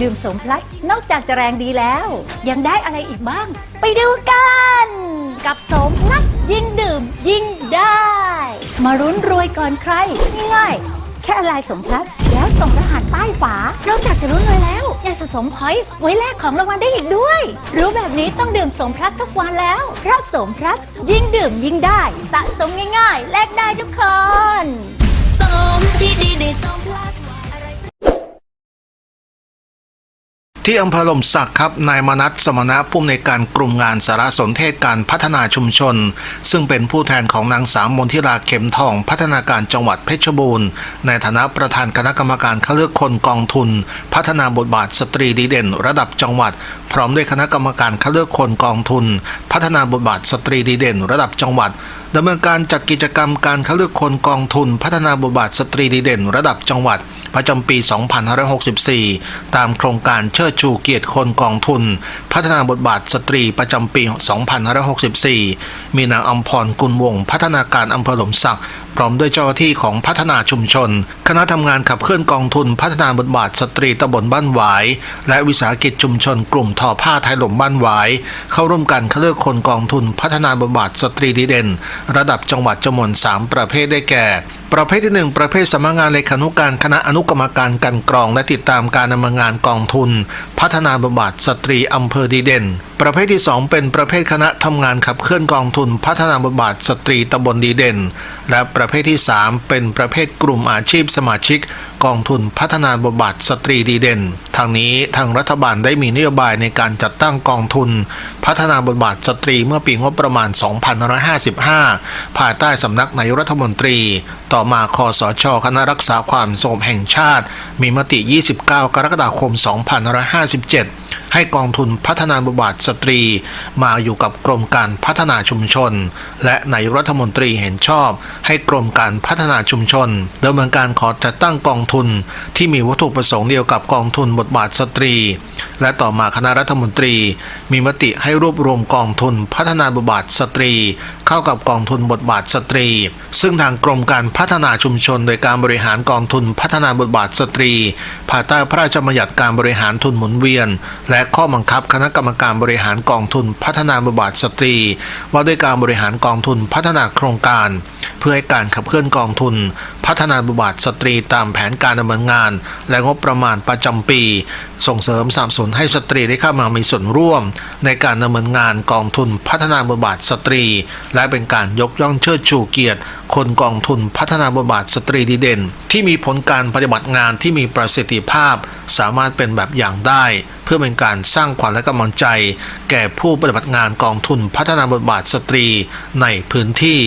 ดื่มสมพลัสนอกจากจะแรงดีแล้ว ยังได้อะไรอีกบ้าง ไปดูกัน กับสมพลัสยิ่งดื่มยิ่งได้ มารุ้นรวยก่อนใครง่ายๆแค่ลายสมพลัสแล้วส่งรหัสใต้ฝานอกจากจะรุ้นรวยแล้วยังสะสมพอยต์ไว้แลกของรางวัลได้อีกด้วย รู้แบบนี้ต้องดื่มสมพลัสทุกวันแล้วเพราะสมพลัสยิ่งดื่มยิ่งได้ สะสมง่ายๆ แลกได้ทุกคนสมที่ดีได้สมพลัส ที่อำเภอลมสักครับ นายมนัสสมณะผู้อำนวยการกลุ่มงานสารสนเทศการพัฒนาชุมชน ซึ่งเป็นผู้แทนของนางสาวมนทิราเข็มทองพัฒนาการจังหวัดเพชรบูรณ์ ในฐานะประธานคณะกรรมการเข้าเลือกคนกองทุน พัฒนาบทบาทสตรีดีเด่น ระดับจังหวัด พร้อมด้วยคณะกรรมการเข้าเลือกคนกองทุน พัฒนาบทบาทสตรีดีเด่น ระดับจังหวัดดำเนินการจัดกิจกรรมการคัดเลือกคนกองทุน พัฒนาบทบาทสตรีดีเด่น ระดับจังหวัด ประจำปี 2564 ตามโครงการเชิดชูเกียรติคนกองทุน พัฒนาบทบาทสตรีประจำปี 2564 มีนางอมพรกุลวงศ์พัฒนาการอำเภอหลมสัก พร้อมด้วยเจ้าหน้าที่ของพัฒนาชุมชน คณะทำงานขับเคลื่อนกองทุนพัฒนาบทบาทสตรีตำบลบ้านหวาย และวิสาหกิจชุมชนกลุ่มทอผ้าไทยหลมบ้านหวาย เข้าร่วมกันคัดเลือกคนกองทุนพัฒนาบทบาทสตรีดีเด่น ระดับจังหวัดจำนวน 3 ประเภทได้แก่ประเภทที่ 1 ประเภทสำนักงานเลขานุการคณะอนุกรรมการกลันกรองและติดตามการดำเนินงานกองทุน พัฒนาบทบาทสตรีอำเภอดีเด่นประเภทที่ 2 เป็นประเภทคณะทำงานขับเคลื่อนกองทุนพัฒนาบทบาทสตรีตำบลดีเด่น และประเภทที่ 3 เป็นประเภทกลุ่มอาชีพสมาชิก กองทุนพัฒนาบทบาทสตรีดีเด่น ทางนี้ทางรัฐบาลได้มีนโยบายในการจัดตั้งกองทุน พัฒนาบทบาทสตรีเมื่อปีงบประมาณ 2555 ภายใต้สำนักนายรัฐมนตรี ต่อมาคอสช คณะรักษาความสงบแห่งชาติ มีมติ 29 กรกฎาคม 2557 ให้กองทุนพัฒนาบทบาทสตรี มาอยู่กับกรมการพัฒนาชุมชน และนายรัฐมนตรีเห็นชอบ ให้กรมการพัฒนาชุมชนดำเนินการขอจัดตั้งกองทุน ที่มีวัตถุประสงค์เดียวกับกองทุนบทบาทสตรี และต่อมาคณะรัฐมนตรี มีมติให้รวบรวมกองทุนพัฒนาบทบาทสตรีเข้ากับกองทุนบทบาทสตรี ซึ่งทางกรมการพัฒนาชุมชน โดยการบริหารกองทุนพัฒนาบทบาทสตรีภายใต้พระราชบัญญัติการบริหารทุนหมุนเวียน และข้อบังคับคณะกรรมการบริหารกองทุนพัฒนาบทบาทสตรี ว่าด้วยการบริหารกองทุนพัฒนาโครงการ เพื่อให้การขับเคลื่อนกองทุน พัฒนาบทบาทสตรีตามแผนการดำเนินงาน และงบประมาณประจำปี ส่งเสริมสนับสนุนให้สตรีได้เข้ามามีส่วนร่วม ในการดำเนินงานกองทุนพัฒนาบทบาทสตรีและเป็นการยกย่องเชิดชูเกียรติ คนกองทุนพัฒนาบทบาทสตรีดีเด่น ที่มีผลการปฏิบัติงานที่มีประสิทธิภาพ สามารถเป็นแบบอย่างได้ เพื่อเป็นการสร้างขวัญและกำลังใจ แก่ผู้ปฏิบัติงานกองทุนพัฒนาบทบาทสตรีในพื้นที่